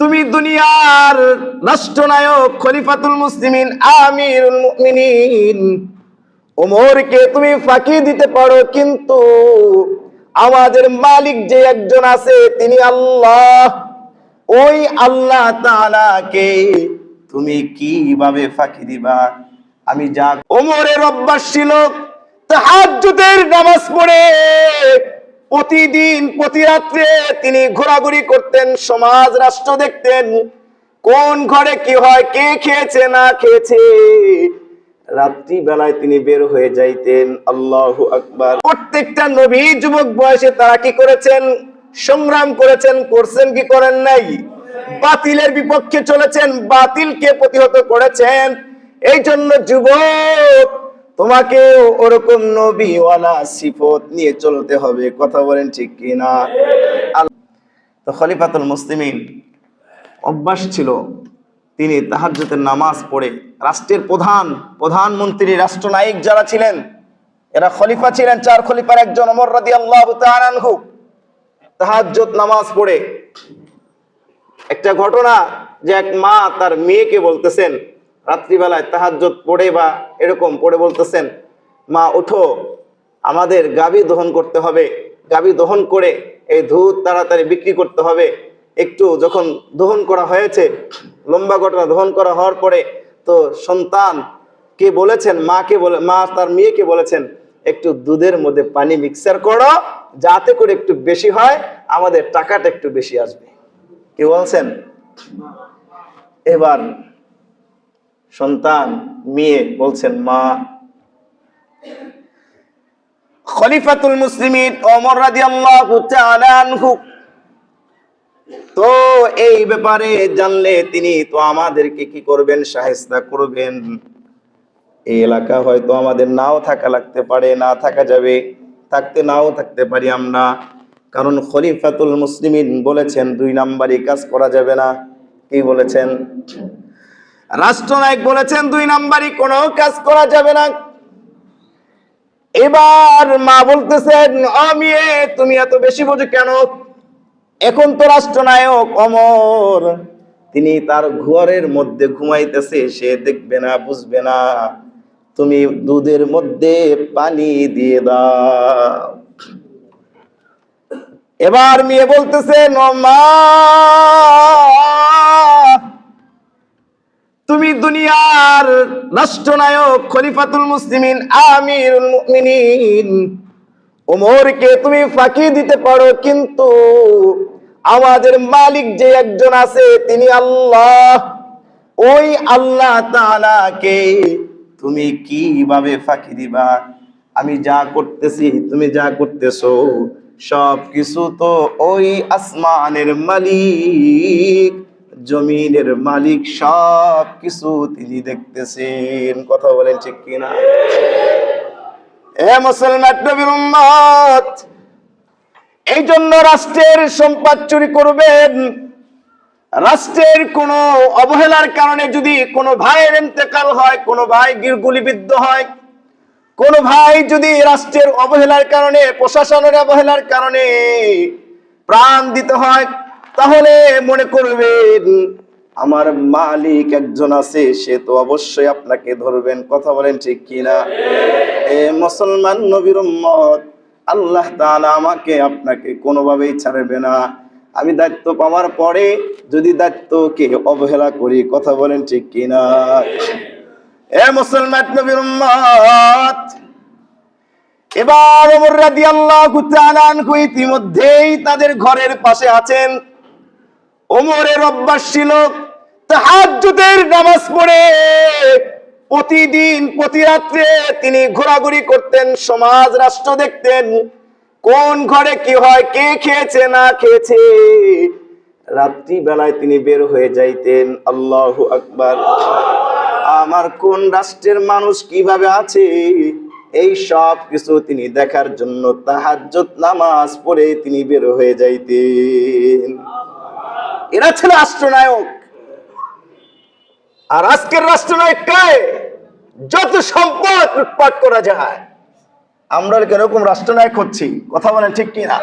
তুমি দুনিয়ার রাষ্ট্রনায়ক খলিফাতুল মুসলিমিন, আমিরুল মুমিনিন। ওমরকে তুমি ফাঁকি দিতে পারো, কিন্তু আমাদের মালিক যে একজন আছে, তিনি আল্লাহ। ওই আল্লাহ তাআলাকে তুমি কীভাবে ফাঁকি দিবা? আমি যা ওমরের অভ্যাস ছিল তাহাজ্জুদের নামাজ পড়ে। প্রতিদিন প্রতি রাত্রে তিনি ঘোরাঘুরি করতেন, সমাজ রাষ্ট্র দেখতেন। কোন ঘরে কি হয়, কে খেয়েছে, না খেয়েছে। রাত্রি বেলায় তিনি বের হয়ে যাইতেন। আল্লাহ আকবার। প্রত্যেকটা নবী যুবক বয়সে তারা কি করেছেন? সংগ্রাম করেছেন, করছেন কি করেন নাই? বাতিলের বিপক্ষে চলেছেন, বাতিলকে প্রতিহত করেছেন। এই জন্য যুবক তোমাকে ওরকম নবীওয়ালা সিফত নিয়ে চলতে হবে, কথা বলেন ঠিক কিনা? তো খলিফাতুল মুসলিমিন অভ্যাস ছিল, তিনি তাহাজ্জুদের নামাজ পড়ে রাষ্ট্রের প্রধান, প্রধানমন্ত্রী, রাষ্ট্রনায়ক যারা ছিলেন, এরা খলিফা ছিলেন, চার খলিফার একজন অমর রাদি আল্লাহ তাআলাহু তাহাজ্জুদ নামাজ পড়ে। একটা ঘটনা যে এক মা তার মেয়েকে বলতেছেন রাত্রিবেলায় তাহাজ্জুদ পড়ে বা এরকম পড়ে বলতেছেন, মা, উঠো, আমাদের গাবি দহন করতে হবে। গাবি দহন করে এই দুধ তাড়াতাড়ি বিক্রি করতে হবে। একটু যখন দহন করা হয়েছে, লম্বা ঘটনা দহন করা হওয়ার পরে তো সন্তান কে বলেছেন মাকে বলে, মা তার মেয়েকে বলেছেন, একটু দুধের মধ্যে পানি মিক্সার করো, যাতে করে একটু বেশি হয়, আমাদের টাকাটা একটু বেশি আসবে। কি বলছেন? এবার সন্তান, মেয়ে বলছেন মা। খলিফাতুল মুসলিমিন ওমর রাদিয়াল্লাহু তাআলা আনহু। তো এই ব্যাপারে জানলে তিনি তো আমাদেরকে কি করবেন সাহেস্তা করবেন? এই এলাকা হয়তো আমাদের নাও থাকা লাগতে পারে, না থাকা যাবে। থাকতে নাও থাকতে পারি আমরা। কারণ খলিফাতুল মুসলিমিন বলেছেন, দুই নাম্বারই কাজ করা যাবে না। কি বলেছেন? রাষ্ট্রনায়ক বলেছেন, দুই নাম্বারই কোনো কাজ করা যাবে না। এবার মা বলতেছেন, আমি তুমি এত বেশি বোঝো কেন? এখন তো রাষ্ট্রনায়ক অমর। তিনি তার ঘরের মধ্যে ঘুমাইতেছে, সে দেখবে না, বুঝবে না। তুমি দুধের মধ্যে পানি দিয়ে দাও। এবার মেয়ে বলতেছে মা তুমি দুনিয়ার রাষ্ট্রনায়ক খলিফাতুল মুসলিমিন, আমিরুল মুমিনিন। ওমরকে তুমি ফাঁকি দিতে পারো, কিন্তু আমাদের মালিক যে একজন আছে, তিনি আল্লাহ। ওই আল্লাহ তাআলাকে তুমি কীভাবে ফাঁকি দিবা? আমি যা করতেছি, তুমি যা করতেছো সব কিছু তো ওই আসমানের মালিক। জমিনের মালিক সব কিছু তিনি দেখতেছেন। কথা বলেন ঠিক কিনা? এ মুসলমান এই জন্য রাষ্ট্রের সম্পদ চুরি করবেন। রাষ্ট্রের কোন অবহেলার কারণে যদি কোনো ভাইয়ের ইন্তেকাল হয়, কোনো ভাই গুলিবিদ্ধ হয়, কোন ভাই যদি রাষ্ট্রের অবহেলার কারণে, প্রশাসনের অবহেলার কারণে প্রাণ দিতে হয় তাহলে মনে করবেন আমার মালিক একজন আছে, সে তো অবশ্যই আপনাকে ধরবেন। কথা বলেন ঠিক কিনা? এ মুসলমান নবীর উম্মত, আল্লাহ তাআলা আমাকে আপনাকে কোনোভাবেই ছাড়বে না। আমি দায়িত্ব পাওয়ার পরে যদি দায়িত্বকে অবহেলা করি, কথা বলেন ঠিক কিনা? এ মুসলমান নবীর উম্মত, এবার ওমর রাদিয়াল্লাহু তাআলা ইতিমধ্যেই তাদের ঘরের পাশে আছেন। ওমরের অভ্যাস ছিল তাহাজ্জুদের নামাজ পড়ে। প্রতিদিন প্রতি রাত্রে তিনি ঘোরাঘুরি করতেন, সমাজ রাষ্ট্র দেখতেন। কোন ঘরে কি হয়, কে খেয়েছে, না খেয়েছে। রাত্রি বেলায় তিনি বের হয়ে যাইতেন, আল্লাহ আকবার। আমার কোন রাষ্ট্রের মানুষ কীভাবে আছে? এই সব কিছু তিনি দেখার জন্য তাহাজ্জুদ নামাজ পড়ে তিনি বের হয়ে যাইতেন। এরা ছিল রাষ্ট্রনায়ক আর আজকের রাষ্ট্রনায়ক কায় যত সম্পদ লুটপাট করা যায়। আমরা কীরকম রাষ্ট্রনায়ক হচ্ছি? কথা বলেন ঠিক কিনা?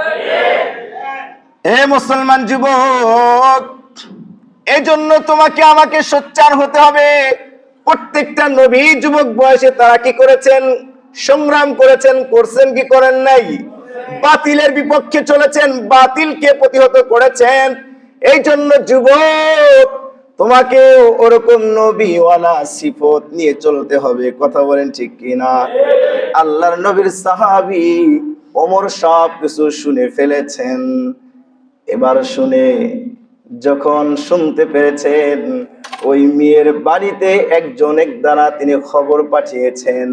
এ মুসলমান যুবক এই জন্য তোমাকে আমাকে সোচ্চার হতে হবে। প্রত্যেকটা নবী যুবক বয়সে তারা কি করেছেন? সংগ্রাম করেছেন, করছেন কি করেন নাই? বাতিলের বিপক্ষে চলেছেন, বাতিলকে প্রতিহত করেছেন। এই জন্য যুবক তোমাকে ওরকম নবীওয়ালা সিফত নিয়ে চলতে হবে, কথা বলেন ঠিক কিনা? আল্লাহর নবীর সাহাবি ওমর সব কিছু শুনে ফেলেছেন। এবার শুনে যখন শুনতে পেরেছেন, ওই মেয়ের বাড়িতে একজন এক দ্বারা তিনি খবর পাঠিয়েছেন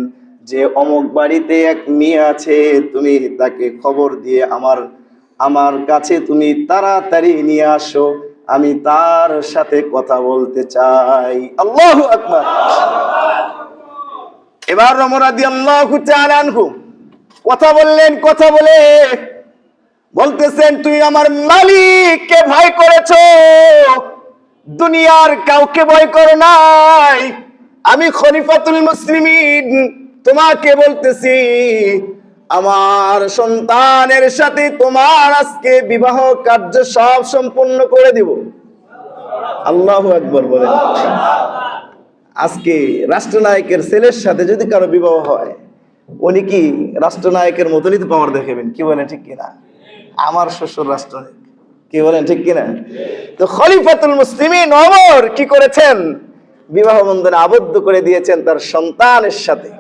যে, অমুক বাড়িতে এক মেয়ে আছে, তুমি তাকে খবর দিয়ে আমার আমার কাছে তুমি তাড়াতাড়ি নিয়ে আসো, আমি তার সাথে কথা বলতে চাই। আল্লাহু আকবার। এবার রমরাদি আল্লাহ কথা বললেন, কথা বলে বলতেছেন, তুই আমার মালিককে ভয় করেছ, দুনিয়ার কাউকে ভয় করো নাই। আমি খলিফাতুল মুসলিমিন, তোমাকে বলতেছি আমার সন্তানের সাথে তোমার আজকে বিবাহ কার্য সব সম্পূর্ণ করে দিব। আল্লাহ একবার বলেন। আজকে রাষ্ট্রনায়কের ছেলের সাথে যদি কারও বিবাহ হয়, উনি কি রাষ্ট্রনায়কের মতনই তো পাওয়ার দেখাবেন? কি বলেন, ঠিক কিনা? আমার শ্বশুর রাষ্ট্রনায়ক। কি বলেন, ঠিক কিনা? তো খলিফাতুল মুসলিমিন ওমর কি করেছেন? বিবাহ বন্ধনে আবদ্ধ করে দিয়েছেন তার সন্তানের সাথে।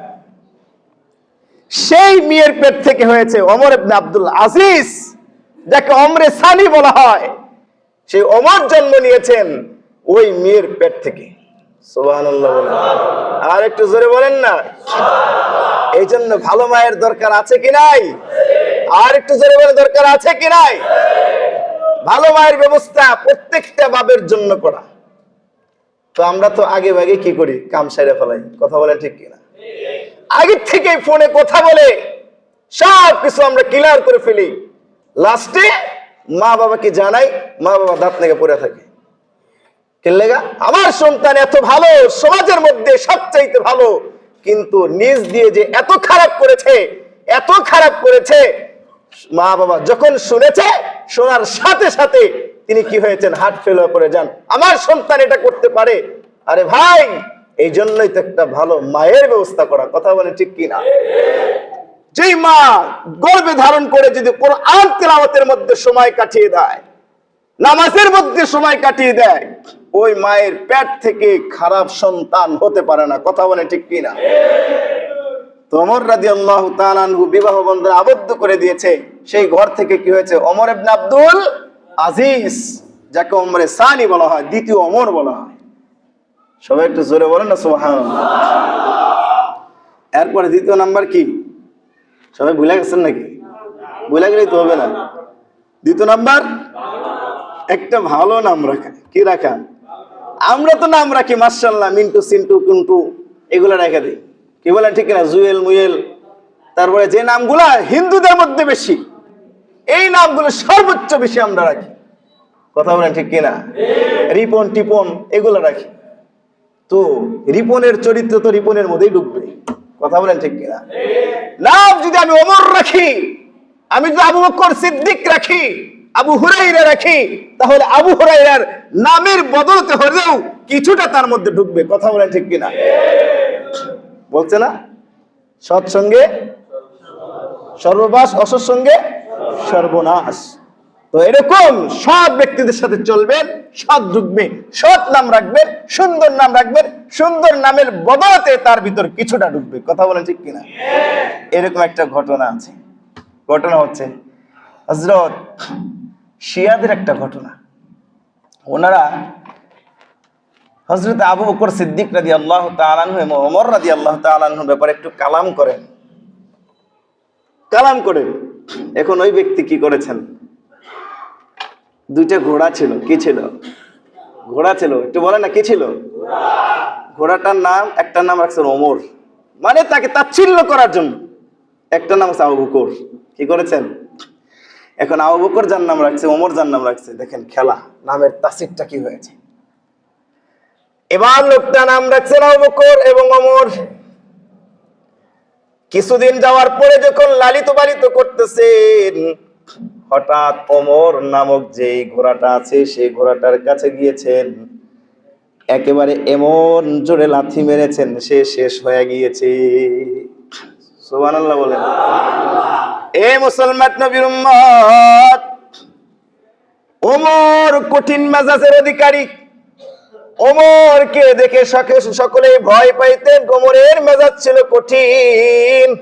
সেই মেয়ের পেট থেকে হয়েছে ওমর ইবনে আব্দুল আজিজ, যাকে অমরে সানি বলা হয়। সেই অমর জন্ম নিয়েছেন ওই মেয়ের পেট থেকে। আর একটু জোরে বলেন না। এই জন্য ভালো মায়ের দরকার আছে কি নাই? আর একটু জোরে বলে দরকার আছে কি নাই? ভালো মায়ের ব্যবস্থা প্রত্যেকটা বাবের জন্য করা। তো আমরা তো আগে ভাগে কি করি? কাম সাইরে ফেলাই। কথা বলে ঠিক কিনা? আগের থেকে ফোনে কথা বলে সব কিছু আমরা ক্লিয়ার করে ফেলি। লাস্টে মা বাবাকে জানাই, মা বাবা দাঁত লেগে পড়ে থাকে। কেলেগা আমার সন্তান এত ভালো, সমাজের মধ্যে সবচাইতে ভালো, কিন্তু নিজ দিয়ে যে এত খারাপ করেছে, এত খারাপ করেছে, মা বাবা যখন শুনেছে, শোনার সাথে সাথে তিনি কি হয়েছেন? হার্ট ফেল করে যান। আমার সন্তান এটা করতে পারে। আরে ভাই এই জন্যই তো একটা ভালো মায়ের ব্যবস্থা করা, কথা বলে ঠিক কিনা? যেই মা গর্বে ধারণ করে যদি কোরআন তেলাওয়াতের মধ্যে সময় কাটিয়ে দেয়, নামাজের মধ্যে সময় কাটিয়ে দেয়, ওই মায়ের পেট থেকে খারাপ সন্তান হতে পারে না, কথা বলে ঠিক কিনা? তোমর রাজি আল্লাহ বিবাহ বন্ধনে আবদ্ধ করে দিয়েছে, সেই ঘর থেকে কি হয়েছে? অমর ইবনে আব্দুল আজিজ, যাকে অমরে সানি বলা হয়, দ্বিতীয় অমর বলা হয়। সবাই একটু জোরে বলেন না সোহান এরপরে দ্বিতীয় নাম্বার কি? সবাই ভুলে গেছেন নাকি? ভুলে গেলেই তো হবে না। দ্বিতীয় নাম্বার? একটা ভালো নাম রাখা কি রাখা আমরা তো নাম রাখি মার্শাল্লাহ মিন্টু, সিন্টু, কুন্টু, এগুলো রেখে দিই। কি বলেন, ঠিক না জুয়েল, মুয়েল। তারপরে যে নামগুলা হিন্দুদের মধ্যে বেশি, এই নামগুলো সর্বোচ্চ বেশি আমরা রাখি। কথা বলেন ঠিক কিনা? রিপন, টিপন, এগুলো রাখি। তো রিপনের চরিত্র তো রিপনের মধ্যেই ডুববে কথা বলেন ঠিক কিনা? নাম যদি আমি অমর রাখি, আমি যদি আবু বকর সিদ্দিক রাখি, আবু হুরাইরা রাখি, তাহলে আবু হুরাইরার নামের বদলতে হলেও কিছুটা তার মধ্যে ঢুকবে। কথা বলেন ঠিক কিনা? বলছে না? সৎসঙ্গে সর্ববাস, অসৎসঙ্গে সর্বনাশ। তো এরকম সৎ ব্যক্তিদের সাথে চলবেন, সৎ ঢুকবে সৎ নাম রাখবেন, সুন্দর নাম রাখবেন, সুন্দর নামের বদলতে তার ভিতর কিছুটা ঢুকবে। কথা বলেন ঠিক কিনা? এরকম একটা ঘটনা আছে। ঘটনা হচ্ছে হজরত শিয়াদের একটা ঘটনা। ওনারা হজরত আবু বকর সিদ্দিক রাজি আল্লাহ তালানহু এবং ওমর রাজি আল্লাহ তালানহুর ব্যাপারে একটু কালাম করেন। কালাম করেন। এখন ওই ব্যক্তি কি করেছেন? দুইটা ঘোড়া ছিল। কি ছিল? ঘোড়া ছিল। একটু বলে না, কি ছিল? ঘোড়াটার নাম একটা নাম রাখছেন ওমর মানে তাকে তাচ্ছিল্য করার জন্য। একটা নাম হচ্ছে আবু কি করেছেন? এখন আবু বকর যার নাম রাখছে ওমর যার নাম রাখছে, দেখেন খেলা, নামের তাসিরটা কি হয়েছে। এবার লোকটা নাম রাখছেন আবু বকর এবং অমর কিছুদিন যাওয়ার পরে যখন লালিত পালিত করতেছেন হঠাৎ অমর নামক যে ঘোড়াটা আছে, সেই ঘোড়াটার কাছে গিয়েছেন। একেবারে এমন জোরে লাথি মেরেছেন, সে শেষ হয়ে গিয়েছে। সুবহানাল্লাহ বলেন। এ মুসলমান নবীর ওমর কঠিন মেজাজের অধিকারী। ওমরকে দেখে সকে- সকলেই ভয় পাইতেন ওমরের মেজাজ ছিল কঠিন।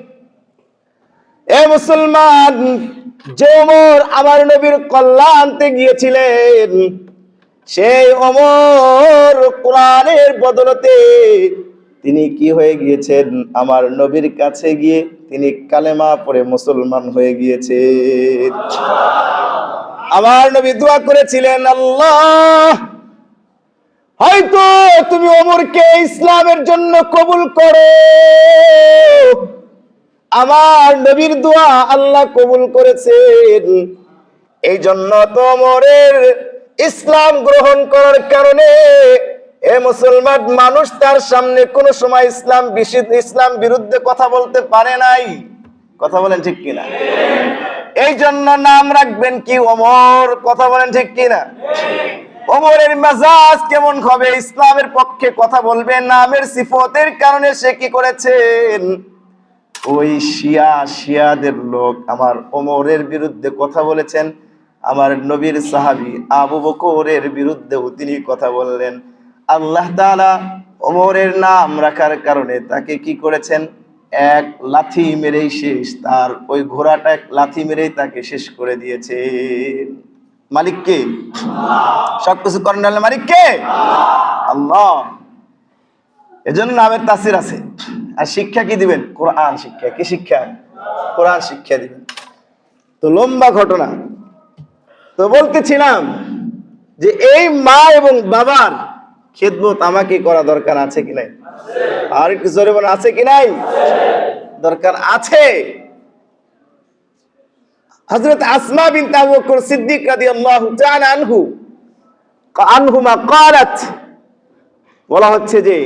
এ মুসলমান যে ওমর আমার নবীর কল্যাণ আনতে গিয়েছিলেন, সেই অমর কোরআনের বদলতে তিনি কি হয়ে গিয়েছেন? আমার নবীর কাছে গিয়ে তিনি কালেমা পরে মুসলমান হয়ে গিয়েছেন। আমার নবী দোয়া করেছিলেন, আল্লাহ, হয়তো তুমি ওমরকে ইসলামের জন্য কবুল করো। আমার নবীর দোয়া আল্লাহ কবুল করেছেন। এই জন্য তোমরের ইসলাম গ্রহণ করার কারণে এ মুসলমান মানুষ তার সামনে কোন সময় ইসলাম ইসলাম বিরুদ্ধে কথা বলতে পারে নাই। কথা বলেন ঠিক কিনা? এই জন্য নাম রাখবেন কি ওমর? কথা বলেন ঠিক কিনা? ওমরের মেজাজ কেমন হবে? ইসলামের পক্ষে কথা বলবে, নামের সিফতের কারণে সে কি করেছেন? ওই শিয়া শিয়াদের লোক আমার ওমরের বিরুদ্ধে কথা বলেছেন। আমার নবীর সাহাবি আবু বকরের বিরুদ্ধেও তিনি কথা বললেন। আল্লাহ তালা ওমরের নাম রাখার কারণে তাকে কি করেছেন? এক লাথি মেরেই শেষ, তার ওই ঘোড়াটা এক লাথি মেরেই তাকে শেষ করে দিয়েছে। মালিক কে? সবকিছু করেন মালিক কে? আল্লাহ। এজন্য নামের তাসির আছে। আর শিক্ষা কি দিবেন? কোরআন শিক্ষা। কি শিক্ষা? কোরআন শিক্ষা দিবেন। তো লম্বা ঘটনা। তো বলতেছিলাম যে এই মা এবং বাবার খেদমত আমাকে করা দরকার আছে কি নাই? আর একটু জোরে বলে আছে কি নাই? দরকার আছে। হজরত আসমা বিন তাবুকর সিদ্দিক রাদি আল্লাহ আনহু আনহুমা কারাত বলা হচ্ছে যে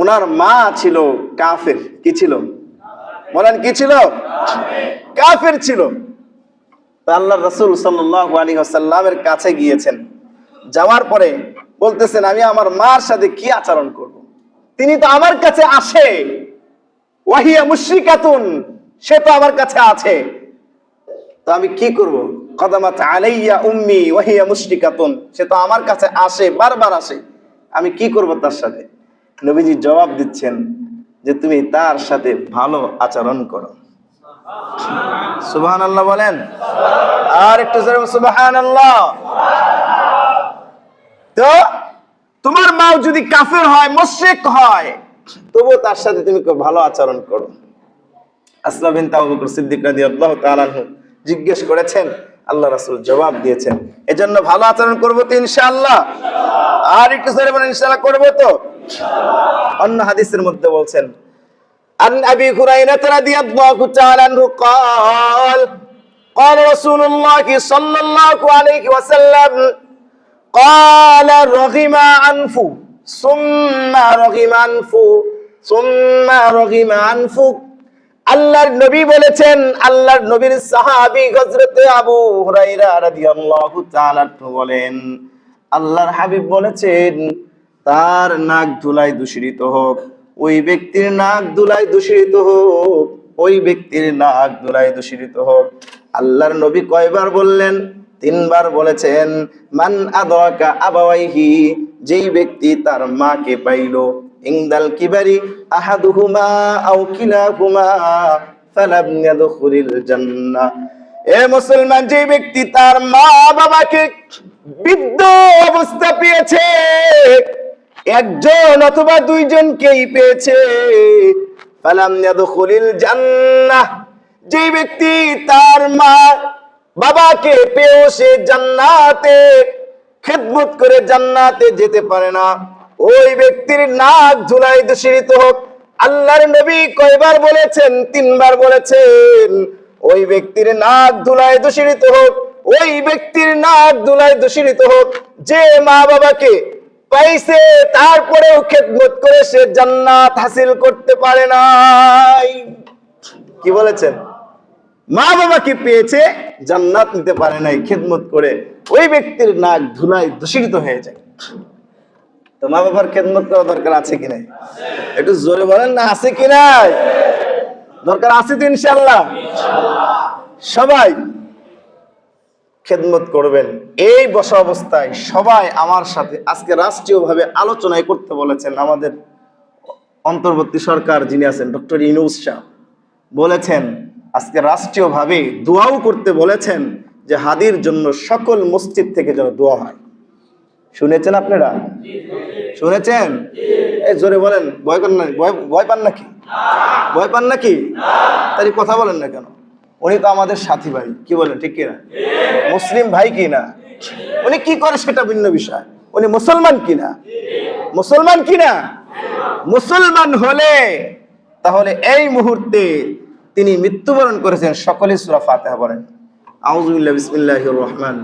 ওনার মা ছিল কাফের। কি ছিল? বলেন, কি ছিল? কাফের ছিল। আল্লাহ রসুল আসাল্লামের কাছে গিয়েছেন। যাওয়ার পরে বলতেছেন, আমি আমার মার সাথে কি আচরণ করব। তিনি তো আমার কাছে আসে। ওয়াহিয়া মুশ্রিকাতুন, সে তো আমার কাছে আছে। তো আমি কি করব? কদামাত আলাইয়া উম্মি ওয়াহিয়া মুশরিকাতুন, সে তো আমার কাছে আসে, বারবার আসে। আমি কি করব তার সাথে? নবীজি জবাব দিচ্ছেন যে তুমি তার সাথে ভালো আচরণ করো। সুবহান আল্লাহ বলেন? আর একটু সুবহান আল্লাহ তো তোমার মাও যদি কাফের হয়, মুশরিক হয়, তবুও তার সাথে তুমি ভালো আচরণ করো। আসলা বিন আবু বকর সিদ্দিক তাআলা আনহু জিজ্ঞেস করেছেন, আল্লাহ রাসূল জবাব দিয়েছেন, এজন্য ভালো আচরণ করব তো ইনশাআল্লাহ? আর একটু সরে বলেন, ইনশাআল্লাহ করব তো। অন্য হাদিসের মধ্যে বলছেন عن ابي هريره رضي الله تعالى عنه قال قال رسول الله صلى الله عليه وسلم قال رغم عنف ثم رغم عنف ثم رغم عنف আল্লাহর নবী বলেছেন আল্লাহর নবীর সাহাবী হযরতে আবু হুরায়রা রাদিয়াল্লাহু তাআলা বলেন আল্লাহর হাবিব বলেছেন তার নাক ধুলাই দূষিত হোক, ওই ব্যক্তির নাক ধুলাই দূষিত হোক, ওই ব্যক্তির নাক ধুলাই দূষিত হোক। আল্লাহর নবী কয়বার বললেন? তিনবার বলেছেন, মান আদরাকা আবাওয়াইহি যেই ব্যক্তি তার মাকে পাইলো। ইংদাল কিবারি আহাদুহুমা আও কিলাহুমা ফালাম ইয়াদখুলিল জান্নাহ। এ মুসলমান যে ব্যক্তি তার মা বাবাকে বৃদ্ধ অবস্থা পেয়েছে একজন অথবা দুইজনকেই পেয়েছে। যে ব্যক্তি তার মা বাবাকে পেয়েও সে জান্নাতে খেদমত করে জান্নাতে যেতে পারে না। ওই ব্যক্তির নাক ধুলাই দূষিত হোক। আল্লাহর নবী কয়বার বলেছেন, তিনবার বলেছেন, ওই ব্যক্তির নাক ধুলাই দূষিত হোক, ওই ব্যক্তির নাক ধুলাই দূষিত হোক, যে মা বাবাকে পাইছে, তারপরেও খেদমত করে সে জান্নাত হাসিল করতে পারে নাই। কি বলেছেন? মা বাবা কি পেয়েছে? জান্নাত নিতে পারে নাই, খেদমত করে। ওই ব্যক্তির নাক ধুলায় দূষিত হয়ে যায়। তো মা বাবার খেদমত করা দরকার আছে কি নাই? একটু জোরে বলেন না, আছে কি নাই? দরকার আছে তো ইনশাল্লাহ সবাই খেদমত করবেন। এই বসা অবস্থায় সবাই আমার সাথে আজকে রাষ্ট্রীয়ভাবে আলোচনায় করতে বলেছেন আমাদের অন্তর্বর্তী সরকার যিনি আছেন, ডক্টর ইনুস শাহ বলেছেন, আজকে রাষ্ট্রীয়ভাবে দোয়াও করতে বলেছেন যে হাদির জন্য সকল মসজিদ থেকে যেন দোয়া হয়। শুনেছেন আপনারা? শুনেছেন? এই জোরে বলেন, ভয় পান না, ভয় পান নাকি? ভয় পান নাকি? তাই কথা বলেন না কেন? উনি তো আমাদের সাথী ভাই। কি বলেন, ঠিক কিনা? মুসলিম ভাই কিনা? উনি কি করে সেটা ভিন্ন বিষয়। উনি মুসলমান কিনা? মুসলমান কিনা? মুসলমান হলে তাহলে এই মুহূর্তে তিনি মৃত্যুবরণ করেছেন। সকলে সুরা ফাতেহা বলেন আউজুল্লাহ বিসমিল্লাহ রহমান